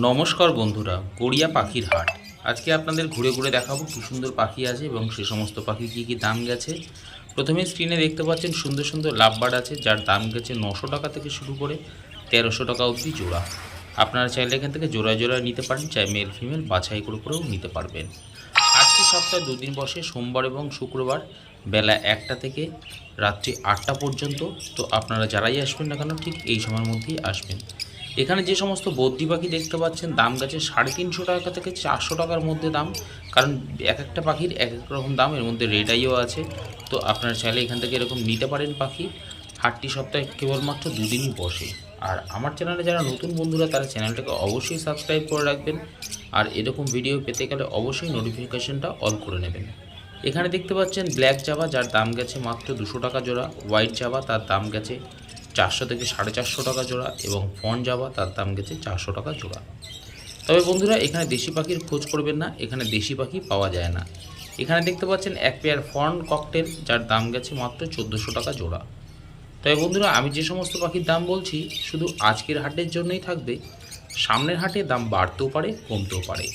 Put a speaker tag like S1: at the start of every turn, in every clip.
S1: নমস্কার বন্ধুরা, গড়িয়া পাখির হাট। আজকে আপনাদের ঘুরে ঘুরে দেখাবো কি সুন্দর পাখি আছে এবং সে সমস্ত পাখি কী কী দাম গেছে। প্রথমে স্ক্রিনে দেখতে পাচ্ছেন সুন্দর সুন্দর লাভবার্ড আছে, যার দাম গেছে নশো টাকা থেকে শুরু করে তেরোশো টাকা অবধি জোড়া। আপনারা চাইলে এখান থেকে জোড়া জোড়া নিতে পারেন, চাই মেল ফিমেল বাছাই করে করেও নিতে পারবেন। আজকে সপ্তাহে দুদিন বসে, সোমবার এবং শুক্রবার বেলা একটা থেকে রাত্রি আটটা পর্যন্ত। তো আপনারা যারাই আসবেন না কেন, ঠিক এই সময়ের মধ্যেই আসবেন। এখানে যে সমস্ত বদ্যি পাখি দেখতে পাচ্ছেন, দাম গেছে সাড়ে তিনশো টাকা থেকে চারশো টাকার মধ্যে দাম। কারণ এক একটা পাখির এক এক রকম দাম, এর মধ্যে রেড আইও আছে। তো আপনারা চাইলে এখান থেকে এরকম নিতে পারেন পাখি। হাটটি সপ্তাহে কেবলমাত্র দুদিনই বসে। আর আমার চ্যানেলে যারা নতুন বন্ধুরা, তারা চ্যানেলটাকে অবশ্যই সাবস্ক্রাইব করে রাখবেন। আর এরকম ভিডিও পেতে গেলে অবশ্যই নোটিফিকেশনটা অল করে নেবেন। এখানে দেখতে পাচ্ছেন ব্ল্যাক জাভা যার দাম গেছে মাত্র দুশো টাকা জোড়া। হোয়াইট জাভা তার দাম গেছে চারশো থেকে সাড়ে চারশো টাকা জোড়া এবং ফন জাভা তার দাম গেছে চারশো টাকা জোড়া। তবে বন্ধুরা, এখানে দেশি পাখির খোঁজ করবেন না, এখানে দেশি পাখি পাওয়া যায় না। এখানে দেখতে পাচ্ছেন এক পেয়ার ফন ককটেল যার দাম গেছে মাত্র চোদ্দোশো টাকা জোড়া। তবে বন্ধুরা, আমি যে সমস্ত পাখির দাম বলছি, শুধু আজকের হাটের জন্যই থাকবে। সামনের হাটে দাম বাড়তেও পারে, কমতেও পারে।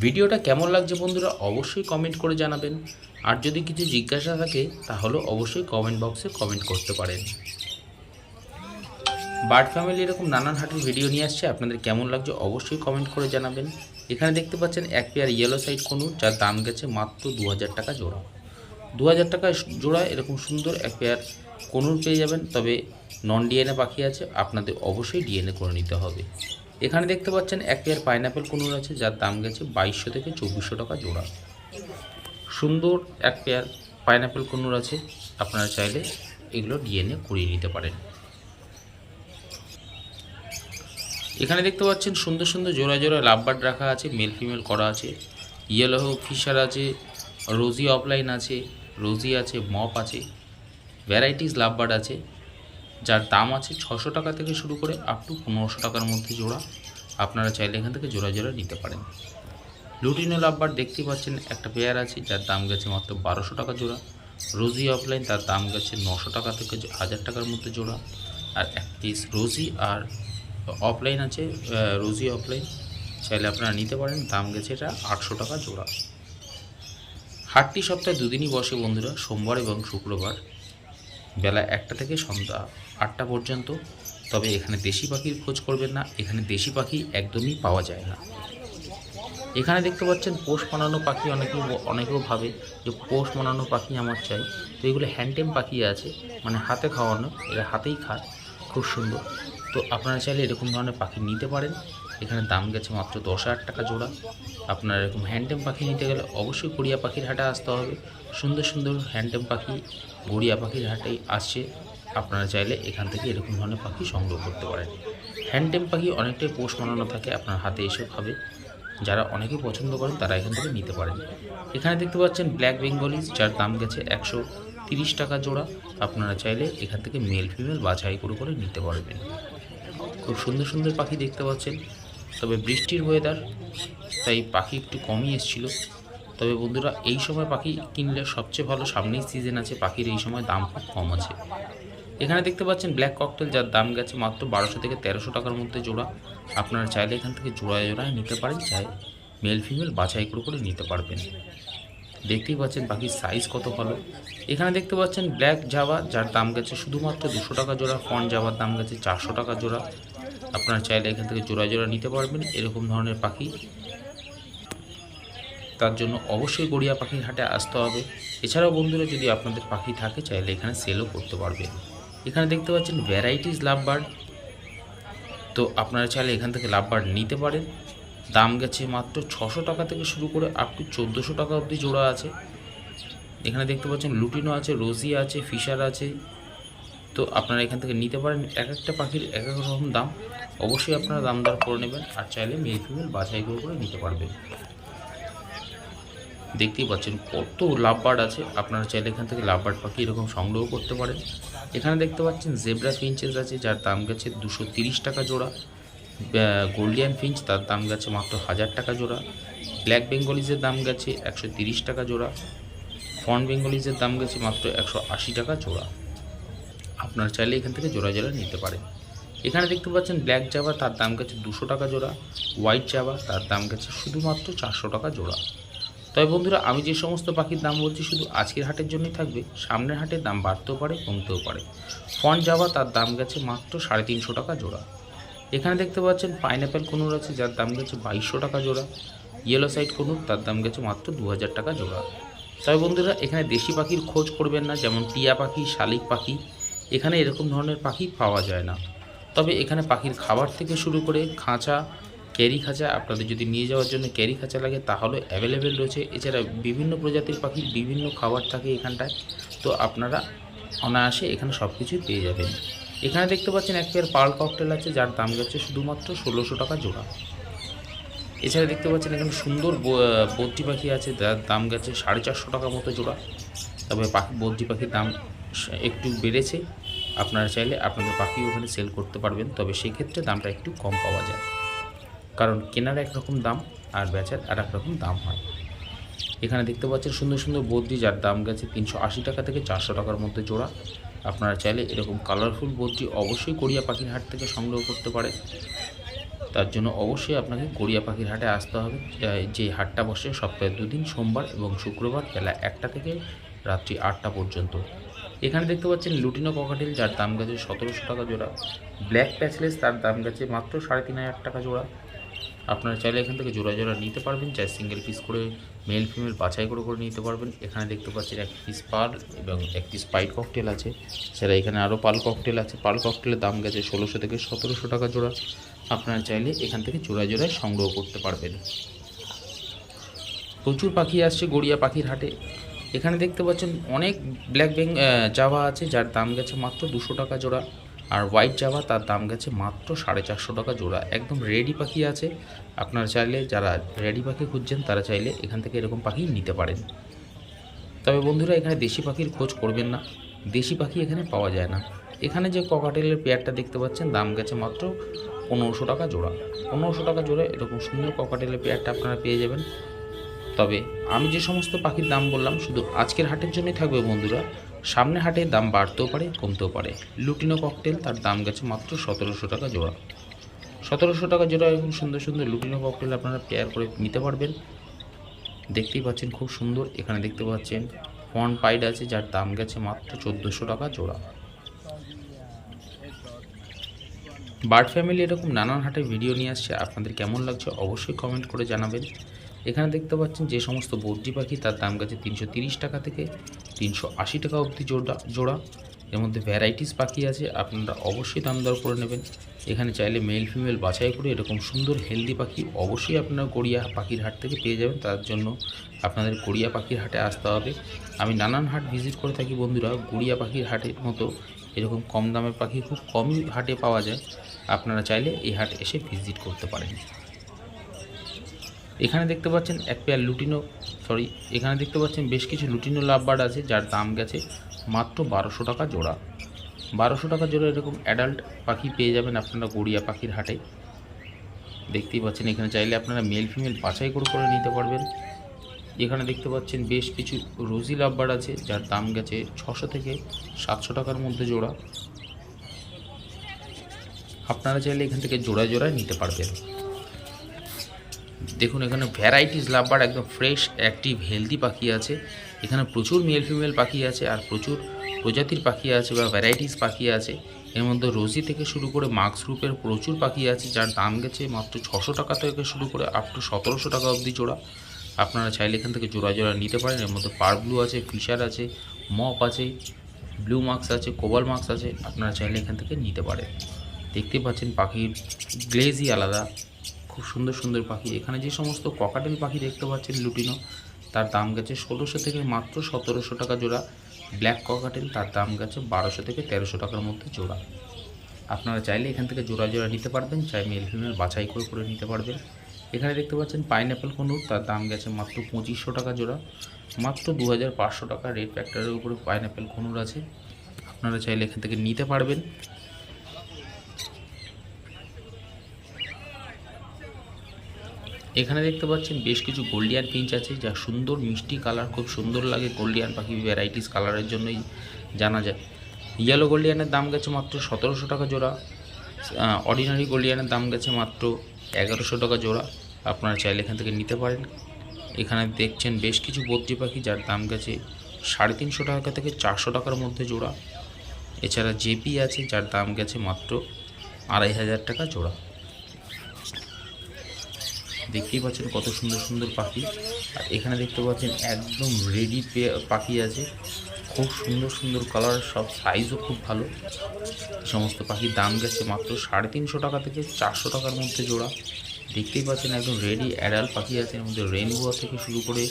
S1: ভিডিওটা কেমন লাগছে বন্ধুরা, অবশ্যই কমেন্ট করে জানাবেন। আর যদি কিছু জিজ্ঞাসা থাকে, তাহলে অবশ্যই কমেন্ট বক্সে কমেন্ট করতে পারেন। বার্ড ফ্যামিলি এরকম নানান হাটের ভিডিও নিয়ে আসছে, আপনাদের কেমন লাগছে অবশ্যই কমেন্ট করে জানাবেন। এখানে দেখতে পাচ্ছেন এক পেয়ার ইয়েলো সাইড কনুর যার দাম গেছে মাত্র দু হাজার টাকা জোড়া। দু হাজার টাকা জোড়া এরকম সুন্দর এক পেয়ার কনুর পেয়ে যাবেন, তবে নন ডিএনএ পাখি আছে, আপনাদের অবশ্যই ডিএনএ করে নিতে হবে। এখানে দেখতে পাচ্ছেন এক পেয়ার পাইনাপেল কনুর আছে, যার দাম গেছে বাইশশো থেকে চব্বিশশো টাকা জোড়া। সুন্দর এক পেয়ার পাইনাপেল কুনুর আছে, আপনারা চাইলে এগুলো ডিএনএ করিয়ে নিতে পারেন। এখানে দেখতে পাচ্ছেন সুন্দর সুন্দর জোড়া জোড়া লাভবার্ড রাখা আছে, মেল ফিমেল করা আছে ইয়েলো ফিশার আছে রোজি অফলাইন আছে রোজি আছে মপ আছে ভ্যারাইটিস লাভবার্ড আছে, যার দাম আছে ছশো টাকা থেকে শুরু করে আপ টু পনেরোশো টাকার মধ্যে জোড়া, আপনারা চাইলে এখান থেকে জোড়া জোড়া নিতে পারেন। লুটিনো লাভবার দেখতে পাচ্ছেন একটা পেয়ার আছে, যার দাম গেছে মাত্র বারোশো টাকা জোড়া। রোজি অফলাইন তার দাম গেছে নশো টাকা থেকে হাজার টাকার মধ্যে জোড়া। আর এক পিস রোজি আর অফলাইন আছে রোজি অফলাইন চাইলে আপনারা নিতে পারেন, দাম গেছে এটা আটশো টাকা জোড়া। হাটটি সপ্তাহে দুদিনই বসে বন্ধুরা, সোমবার এবং শুক্রবার। বেলা একটা থেকে সন্ধ্যা আটটা পর্যন্ত। তবে এখানে দেশি পাখির খোঁজ করবেন না, এখানে দেশি পাখি একদমই পাওয়া যায় না। এখানে দেখতে পাচ্ছেন পোষ বানানো পাখি অনেকেও অনেকেও ভাবে যে পোষ বানানো পাখি আমার চাই। তো এগুলো হ্যান্ডটেম পাখি আছে মানে হাতে খাওয়ানো, এরা হাতেই খায়, খুব সুন্দর। তো আপনারা চাইলে এরকম ধরনের পাখি নিতে পারেন। এখানে দাম গেছে মাত্র দশ হাজার টাকা জোড়া। আপনারা এরকম হ্যান্ডটেম পাখি নিতে গেলে অবশ্যই গড়িয়া পাখির হাটে আসতে হবে। সুন্দর সুন্দর হ্যান্ডটেম পাখি গড়িয়া পাখির হাটেই আসছে। আপনারা চাইলে এখান থেকে এরকম ধরনের পাখি সংগ্রহ করতে পারেন। হ্যান্ডটেম পাখি অনেকটাই পোষ মানানো থাকে, আপনার হাতে এসে খাবে। যারা অনেকে পছন্দ করেন তারা এখান থেকে নিতে পারেন। এখানে দেখতে পাচ্ছেন ব্ল্যাক বেঙ্গলিজ যার দাম গেছে একশো তিরিশ টাকা জোড়া। আপনারা চাইলে এখান থেকে মেল ফিমেল বাছাই করে করে নিতে পারবেন। খুব সুন্দর সুন্দর পাখি দেখতে পাচ্ছেন। তবে বৃষ্টির ওয়েদার তাই পাখি একটু কমই এসেছিল। তবে বন্ধুরা, এই সময় পাখি কিনলে সবচেয়ে ভালো সামনেই সিজন আছে। পাখির এই সময় দাম খুব কম আছে। এখানে দেখতে পাচ্ছেন ব্ল্যাক ককটেল যার দাম গেছে মাত্র বারোশো থেকে তেরোশো টাকার মধ্যে জোড়া। আপনারা চাইলে এখান থেকে জোড়ায় জোড়ায় নিতে পারেন, চাই মেল ফিমেল বাছাই করে করে নিতে পারবেন। দেখতেই পাচ্ছেন পাখির সাইজ কত ভালো এখানে দেখতে পাচ্ছেন ব্ল্যাক জাভা যার দাম গেছে শুধুমাত্র দুশো টাকা জোড়া ফন জাবার দাম গেছে চারশো টাকা জোড়া। আপনারা চাইলে এখান থেকে জোড়া জোড়া নিতে পারবেন, এরকম ধরনের পাখি। তার জন্য অবশ্যই গড়িয়া পাখির হাটে আসতে হবে। এছাড়াও বন্ধুরা, যদি আপনাদের পাখি থাকে, চাইলে এখানে সেলও করতে পারবেন। এখানে দেখতে পাচ্ছেন ভ্যারাইটিস লাভ বার্ড তো আপনারা চাইলে এখান থেকে লাভবার্ড নিতে পারেন। দাম গেছে মাত্র ছশো টাকা থেকে শুরু করে আপ টু চোদ্দোশো টাকা অবধি জোড়া আছে। এখানে দেখতে পাচ্ছেন লুটিনো আছে, রোজি আছে, ফিশার আছে। তো আপনারা এখান থেকে নিতে পারেন এক একটা পাখির এক এক রকম দাম। অবশ্যই আপনারা দাম দর করে নেবেন আর চাইলে মেল ফিমেল বাছাই করে করে নিতে পারবেন। দেখতেই পাচ্ছেন কত লাভবার্ড আছে। আপনারা চাইলে এখান থেকে লাভবার্ড পাখি এরকম সংগ্রহ করতে পারেন। এখানে দেখতে পাচ্ছেন জেব্রা ফিঞ্চেস আছে, যার দাম গেছে দুশো টাকা জোড়া। গোল্ডিয়ান ফিঞ্চ, তার দাম গেছে মাত্র হাজার টাকা জোড়া। ব্ল্যাক বেঙ্গলিজের দাম গেছে একশো টাকা জোড়া। ফন বেঙ্গলিজের দাম গেছে মাত্র একশো আশি টাকা জোড়া। আপনারা চাইলে এখান থেকে জোড়া জোড়া নিতে পারেন। এখানে দেখতে পাচ্ছেন ব্ল্যাক জাবা, তার দাম গেছে দুশো টাকা জোড়া। হোয়াইট জাবা, তার দাম গেছে শুধুমাত্র চারশো টাকা জোড়া। তবে বন্ধুরা, আমি যে সমস্ত পাখির দাম বলছি, শুধু আজকের হাটের জন্যই থাকবে। সামনের হাটের দাম বাড়তেও পারে, কমতেও পারে। ফন জাবা, তার দাম গেছে মাত্র সাড়ে তিনশো টাকা জোড়া। এখানে দেখতে পাচ্ছেন পাইনঅ্যাপেল কনুর আছে, যার দাম গেছে বাইশশো টাকা জোড়া। ইয়েলো সাইড কনুর, তার দাম গেছে মাত্র দু হাজার টাকা জোড়া। তবে বন্ধুরা, এখানে দেশি পাখির খোঁজ করবেন না, যেমন টিয়া পাখি, শালিক পাখি। এখানে এরকম ধরনের পাখি পাওয়া যায় না। তবে এখানে পাখির খাবার থেকে শুরু করে খাঁচা ক্যারি খাঁচা আপনাদের যদি নিয়ে যাওয়ার জন্য ক্যারি খাঁচা লাগে, তাহলে অ্যাভেলেবেল রয়েছে। এছাড়া বিভিন্ন প্রজাতির পাখির বিভিন্ন খাবার থাকে এখানটায়। তো আপনারা অনায়াসে এখানে সব কিছুই পেয়ে যাবেন। এখানে দেখতে পাচ্ছেন এক পেয়ার পার্ল ককটেল আছে, যার দাম যাচ্ছে শুধুমাত্র ষোলোশো টাকা জোড়া। এছাড়া দেখতে পাচ্ছেন এখানে সুন্দর বদ্রি পাখি আছে, যার দাম গেছে সাড়ে চারশো টাকা মতো জোড়া। তবে পাখি, বদ্রি পাখির দাম একটু বেড়েছে। আপনারা চাইলে আপনাদের পাখি ওখানে সেল করতে পারবেন, তবে সেক্ষেত্রে দামটা একটু কম পাওয়া যায়। কারণ কেনার একরকম দাম আর বেচার আর রকম দাম হয়। এখানে দেখতে পাচ্ছেন সুন্দর সুন্দর বদ্রি যার দাম গেছে তিনশো আশি টাকা থেকে চারশো টাকার মধ্যে জোড়া। আপনারা চাইলে এরকম কালারফুল বদ্রি অবশ্যই গড়িয়া পাখির হাট থেকে সংগ্রহ করতে পারে তার জন্য অবশ্যই আপনাকে গড়িয়া পাখির হাটে আসতে হবে। যে হাটটা বসে সপ্তাহে দুদিন সোমবার এবং শুক্রবার বেলা একটা থেকে রাত্রি আটটা পর্যন্ত। এখানে দেখতে পাচ্ছেন লুটিনো ককাটেল যার দাম গেছে সতেরোশো টাকা জোড়া। ব্ল্যাক প্যাচলেস তার দাম গেছে মাত্র সাড়ে তিন হাজার টাকা জোড়া। আপনারা চাইলে এখান থেকে জোড়া জোড়া নিতে পারবেন, চাই সিঙ্গেল পিস করে মেল ফিমেল বাছাই করে করে নিতে পারবেন। এখানে দেখতে পাচ্ছেন এক পিস পাল এবং এক পিস পাইট ককটেল আছে। সেটা এখানে আরও পাল ককটেল আছে, পাল ককটেলের দাম গেছে ষোলোশো থেকে সতেরোশো টাকা জোড়া। আপনারা চাইলে এখান থেকে জোড়া জোড়ায় সংগ্রহ করতে পারবেন। প্রচুর পাখি আসছে গড়িয়া পাখির হাটে। এখানে দেখতে পাচ্ছেন অনেক ব্ল্যাক বেং জাভা আছে, যার দাম গেছে মাত্র দুশো টাকা জোড়া। আর হোয়াইট জাভা তার দাম গেছে মাত্র সাড়ে চারশো টাকা জোড়া। একদম রেডি পাখি আছে। আপনারা চাইলে যারা রেডি পাখি খুঁজছেন, তারা চাইলে এখান থেকে এরকম পাখি নিতে পারেন। তবে বন্ধুরা, এখানে দেশি পাখির খোঁজ করবেন না। দেশি পাখি এখানে পাওয়া যায় না। এখানে যে ককাটেলের পেয়ারটা দেখতে পাচ্ছেন, দাম গেছে মাত্র পনেরোশো টাকা জোড়া। পনেরোশো টাকা জোড়া এরকম সুন্দর ককাটেলের পেয়ারটা আপনারা পেয়ে যাবেন। তবে আমি যে সমস্ত পাখির দাম বললাম, শুধু আজকের হাটের জন্যই থাকবে বন্ধুরা। সামনে হাটে দাম বাড়তেও পারে, কমতেও পারে। লুটিনো ককটেল, তার দাম গেছে মাত্র সতেরোশো টাকা জোড়া। সতেরোশো টাকা জোড়া এরকম সুন্দর সুন্দর লুটিনো ককটেল আপনারা পেয়ার করে নিতে পারবেন। দেখতেই পাচ্ছেন খুব সুন্দর। এখানে দেখতে পাচ্ছেন ফন পাইড আছে, যার দাম গেছে মাত্র চোদ্দোশো টাকা জোড়া। বার্ড ফ্যামিলি এরকম নানান হাটে ভিডিও নিয়ে আসছে। আপনাদের কেমন লাগছে অবশ্যই কমেন্ট করে জানাবেন। এখানে দেখতে পাচ্ছেন যে সমস্ত বদ্রি পাখি তার দাম গেছে তিনশো টাকা থেকে তিনশো আশি টাকা অবধি জোড়া জোড়া। এর মধ্যে ভ্যারাইটিস পাখি আছে, আপনারা অবশ্যই দাম দর করে নেবেন। এখানে চাইলে মেল ফিমেল বাছাই করে এরকম সুন্দর হেলদি পাখি অবশ্যই আপনারা গড়িয়া পাখির হাট থেকে পেয়ে যাবেন। তার জন্য আপনাদের গড়িয়া পাখির হাটে আসতে হবে। আমি নানান হাট ভিজিট করে থাকি বন্ধুরা, গড়িয়া পাখির হাটের মতো এরকম কম দামের পাখি খুব কমই হাটে পাওয়া যায়। আপনারা চাইলে এই হাট এসে ভিজিট করতে পারেন। এখানে দেখতে পাচ্ছেন এক পেয়ার লুটিনো সরি এখানে দেখতে পাচ্ছেন বেশ কিছু লুটিনো লাভবার্ড আছে, যার দাম গেছে মাত্র বারোশো টাকা জোড়া। বারোশো টাকা জোড়া এরকম অ্যাডাল্ট পাখি পেয়ে যাবেন আপনারা গড়িয়া পাখির হাটে। দেখতেই পাচ্ছেন, এখানে চাইলে আপনারা মেল ফিমেল বাছাই করে করে নিতে পারবেন। এখানে দেখতে পাচ্ছেন বেশ কিছু রোজি লাভবার্ড আছে, যার দাম গেছে ছশো থেকে সাতশো টাকার মধ্যে জোড়া। আপনারা চাইলে এখান থেকে জোড়া জোড়ায় নিতে পারবেন। দেখুন, এখানে ভ্যারাইটিস লাভবার একদম ফ্রেশ অ্যাক্টিভ হেলদি পাখি আছে। এখানে প্রচুর মেল ফিমেল পাখি আছে আর প্রচুর প্রজাতির পাখি আছে বা ভ্যারাইটিস পাখি আছে। এর মধ্যে রোজি থেকে শুরু করে মার্কস গ্রুপের প্রচুর পাখি আছে, যার দাম গেছে মাত্র ছশো টাকা থেকে শুরু করে আপ টু সতেরোশো টাকা অবধি জোড়া। আপনারা চাইলে এখান থেকে জোড়া জোড়া নিতে পারেন। এর মধ্যে পার ব্লু আছে ফিশার আছে মপ আছে ব্লু মার্কস আছে কোবাল মার্কস আছে, আপনারা চাইলে এখান থেকে নিতে পারেন। দেখতে পাচ্ছেন পাখির গ্লেজই আলাদা। খুব সুন্দর সুন্দর পাখি। এখানে যে সমস্ত ককাটেল পাখি দেখতে পাচ্ছেন, লুটিনো, তার দাম গেছে ষোলোশো থেকে মাত্র সতেরোশো টাকা জোড়া। ব্ল্যাক ককাটেল, তার দাম গেছে বারোশো থেকে তেরোশো টাকার মধ্যে জোড়া। আপনারা চাইলে এখান থেকে জোড়া জোড়া নিতে পারবেন, চাই মেল ফিমেল বাছাই করে করে নিতে পারবেন। এখানে দেখতে পাচ্ছেন পাইনঅ্যাপেল কনুর, তার দাম গেছে মাত্র পঁচিশশো টাকা জোড়া। মাত্র দু হাজার পাঁচশো টাকা রেড ফ্যাক্টরের উপরে পাইনঅ্যাপেল কনুর আছে। আপনারা চাইলে এখান থেকে নিতে পারবেন। এখানে দেখতে পাচ্ছেন বেশ কিছু গোল্ডিয়ান পিঞ্চ আছে, যা সুন্দর মিষ্টি কালার খুব সুন্দর লাগে। গোল্ডিয়ান পাখি ভ্যারাইটিস কালারের জন্যই জানা যায়। ইয়েলো গোল্ডিয়ানের দাম গেছে মাত্র সতেরোশো টাকা জোড়া। অর্ডিনারি গোল্ডিয়ানের দাম গেছে মাত্র এগারোশো টাকা জোড়া। আপনারা চাইলে এখান থেকে নিতে পারেন। এখানে দেখছেন বেশ কিছু বদ্রি পাখি, যার দাম গেছে সাড়ে তিনশো টাকা থেকে চারশো টাকার মধ্যে জোড়া। এছাড়া জেপি আছে, যার দাম গেছে মাত্র আড়াই হাজার টাকা জোড়া। দেখতেই পাচ্ছেন কত সুন্দর সুন্দর পাখি। আর এখানে দেখতে পাচ্ছেন একদম রেডি পাখি আছে। খুব সুন্দর সুন্দর কালার সব সাইজও খুব ভালো। সমস্ত পাখির দাম গেছে মাত্র সাড়ে তিনশো টাকা থেকে চারশো টাকার মধ্যে জোড়া। দেখতেই পাচ্ছেন একদম রেডি অ্যাডাল্ট পাখি আছে, এর মধ্যে রেনবো থেকে শুরু করে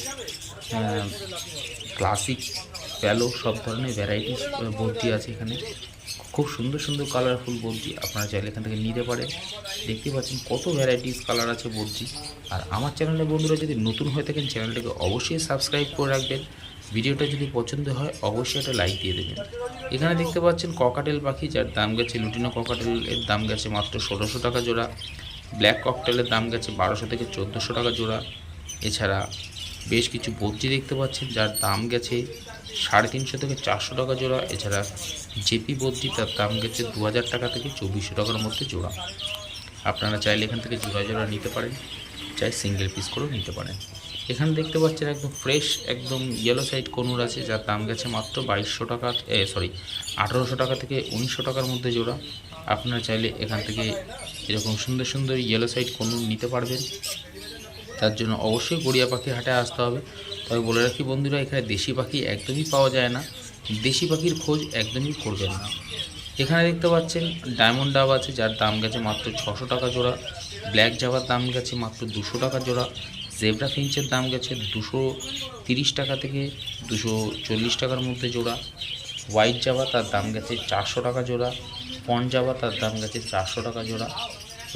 S1: ক্লাসিক প্যালো সব ধরনের ভ্যারাইটিস ভর্তি আছে এখানে। খুব সুন্দর সুন্দর কালারফুল বর্জি। আপনারা চাইলে এখান থেকে নিতে পারেন। দেখতে পাচ্ছেন কত ভ্যারাইটিস কালার আছে বর্জি। আর আমার চ্যানেলে বন্ধুরা যদি নতুন হয়ে থাকেন চ্যানেলটাকে অবশ্যই সাবস্ক্রাইব করে রাখবেন। ভিডিওটা যদি পছন্দ হয়, অবশ্যই একটা লাইক দিয়ে দেবেন। এখানে দেখতে পাচ্ছেন ককাটেল পাখি, যার দাম গেছে লুটিনো ককাটেলের দাম গেছে মাত্র ষোলোশো টাকা জোড়া। ব্ল্যাক ককটেলের দাম গেছে বারোশো থেকে চোদ্দোশো টাকা জোড়া। এছাড়া বেশ কিছু বদ্রি দেখতে পাচ্ছেন, যার দাম গেছে সাড়ে তিনশো থেকে চারশো টাকা জোড়া। এছাড়া জেপি বদ্রি তার দাম গেছে দু হাজার টাকা থেকে চব্বিশশো টাকার মধ্যে জোড়া। আপনারা চাইলে এখান থেকে জোড়া জোড়া নিতে পারেন চাই সিঙ্গেল পিস করেও নিতে পারেন। এখানে দেখতে পাচ্ছেন একদম ফ্রেশ একদম ইয়েলো সাইড কনুর আছে, যার দাম গেছে মাত্র বাইশশো টাকা সরি আঠারোশো টাকা থেকে উনিশশো টাকার মধ্যে জোড়া। আপনারা চাইলে এখান থেকে এরকম সুন্দর সুন্দর ইয়েলো সাইড কনুর নিতে পারবেন। তার জন্য অবশ্যই গড়িয়া পাখি হাটে আসতে হবে। তবে বলে রাখি বন্ধুরা, এখানে দেশি পাখি একদমই পাওয়া যায় না। দেশি পাখির খোঁজ একদমই করবেন না। এখানে দেখতে পাচ্ছেন ডায়মন্ড ডাব আছে, যার দাম গেছে মাত্র ছশো টাকা জোড়া। ব্ল্যাক জাবার দাম গেছে মাত্র দুশো টাকা জোড়া। জেব্রা ফিঞ্চের দাম গেছে দুশো তিরিশ টাকা থেকে দুশো চল্লিশ টাকার মধ্যে জোড়া। হোয়াইট জাবা তার দাম গেছে চারশো টাকা জোড়া। পন জাবা তার দাম গেছে চারশো টাকা জোড়া।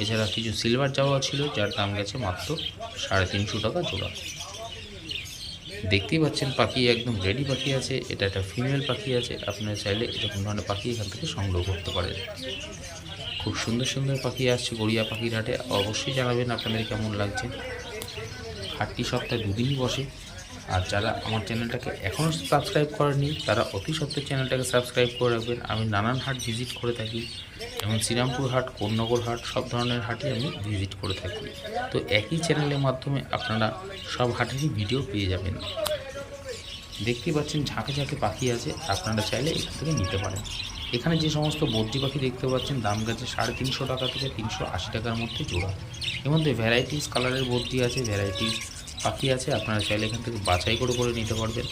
S1: এছাড়া কিছু সিলভার জাওয়া ছিল, যার দাম গেছে মাত্র সাড়ে তিনশো টাকা জোড়া। দেখতেই পাচ্ছেন পাখি একদম রেডি পাখি আছে, এটা একটা ফিমেল পাখি আছে, আপনারা চাইলে এরকম ধরনের পাখি এখান থেকে সংগ্রহ করতে পারেন। খুব সুন্দর সুন্দর পাখি আসছে গড়িয়া পাখির হাটে, অবশ্যই জানাবেন আপনাদের কেমন লাগছে। হাটটি সপ্তাহে দুদিনই বসে। আর যারা আমার চ্যানেলটাকে এখনও সাবস্ক্রাইব করেনি, তারা অতি সত্ত্বর চ্যানেলটাকে সাবস্ক্রাইব করে রাখবেন। আমি নানান হাট ভিজিট করে থাকি, যেমন শ্রীরামপুর হাট কোন্নগর হাট, সব ধরনের হাটই আমি ভিজিট করে থাকি। তো একই চ্যানেলের মাধ্যমে আপনারা সব হাটেরই ভিডিও পেয়ে যাবেন। দেখতেই পাচ্ছেন ঝাঁকে ঝাঁকে পাখি আছে, আপনারা চাইলে এখান থেকে নিতে পারেন। এখানে যে সমস্ত বদ্রি পাখি দেখতে পাচ্ছেন, দাম গেছে সাড়ে তিনশো টাকা থেকে তিনশো আশি টাকার মধ্যে জোড়া। এর মধ্যে ভ্যারাইটিস কালারের বদ্রি আছে ভ্যারাইটিস পাখি আছে, আপনারা চাইলে এখান থেকে বাছাই করে করে নিতে পারবেন।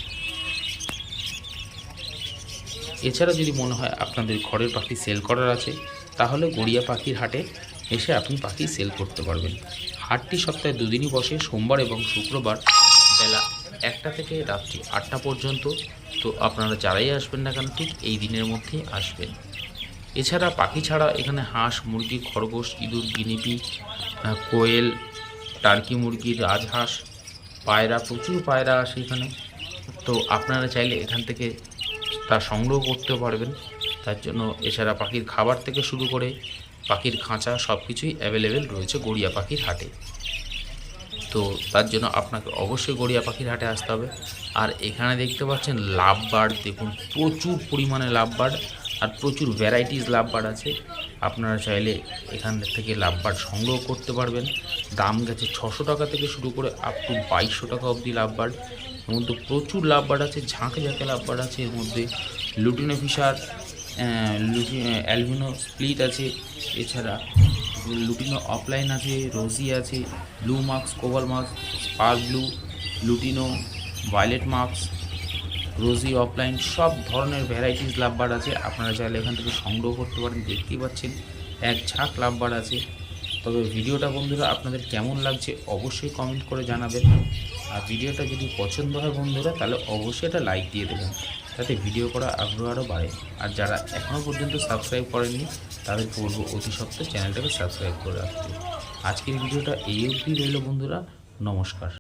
S1: এছাড়া যদি মনে হয় আপনাদের ঘরের পাখি সেল করার আছে, তাহলে গড়িয়া পাখির হাটে এসে আপনি পাখি সেল করতে পারবেন। হাটটি সপ্তাহে দুদিনই বসে, সোমবার এবং শুক্রবার বেলা একটা থেকে রাত্রি আটটা পর্যন্ত। তো আপনারা যারাই আসবেন না কেন, ঠিক এই দিনের মধ্যেই আসবেন। এছাড়া পাখি ছাড়া এখানে হাঁস মুরগি, খরগোশ, ইঁদুর, গিনিপি কোয়েল, টার্কি মুরগি, রাজহাঁস পায়রা, প্রচুর পায়রা আসে এখানে। তো আপনারা চাইলে এখান থেকে তা সংগ্রহ করতে পারবেন। তার জন্য এছাড়া পাখির খাবার থেকে শুরু করে পাখির খাঁচা সব কিছুই অ্যাভেলেবেল রয়েছে গড়িয়া পাখির হাটে। তো তার জন্য আপনাকে অবশ্যই গড়িয়া পাখির হাটে আসতে হবে। আর এখানে দেখতে পাচ্ছেন লাভ বার্ড দেখুন, প্রচুর পরিমাণে লাভ বার্ড আর প্রচুর ভ্যারাইটিস লাভ বার্ড আছে। আপনারা চাইলে এখান থেকে লাভ বার্ড সংগ্রহ করতে পারবেন। দাম গেছে ছশো টাকা থেকে শুরু করে আপ টু বাইশশো টাকা অবধি লাভ বার্ড এর মধ্যে প্রচুর লাভ বার্ড আছে, ঝাঁকে ঝাঁকে লাভ বার্ড আছে। এর মধ্যে লুটিনো ফিশার লুটি অ্যালবিনো স্প্লিট আছে। এছাড়া লুটিনো অফলাইন আছে রোজি আছে ব্লু মার্কস কোভাল marks spare blue lutino violet marks rosy opaline সব ধরনের ভ্যারাইটিস লাভবার আছে। আপনারা চাইলে এখান থেকে সংগ্রহ করতে পারেন, দেখতেই পাচ্ছেন এক ঝাঁক লাভবার আছে। তবে ভিডিওটা বন্ধুরা আপনাদের কেমন লাগছে অবশ্যই কমেন্ট করে জানাবেন। আর ভিডিওটা যদি পছন্দ হয় বন্ধুরা, তাহলে অবশ্যই এটা লাইক দিয়ে দেবেন যাতে ভিডিও করা আগ্রহ আরও বাড়ে। আর যারা এখনও পর্যন্ত সাবস্ক্রাইব করেননি, তাদের বলব অতি সত্ত্বর চ্যানেলটাকে সাবস্ক্রাইব করে রাখতে। আজকের ভিডিওটা এই অবধি রইল বন্ধুরা, নমস্কার।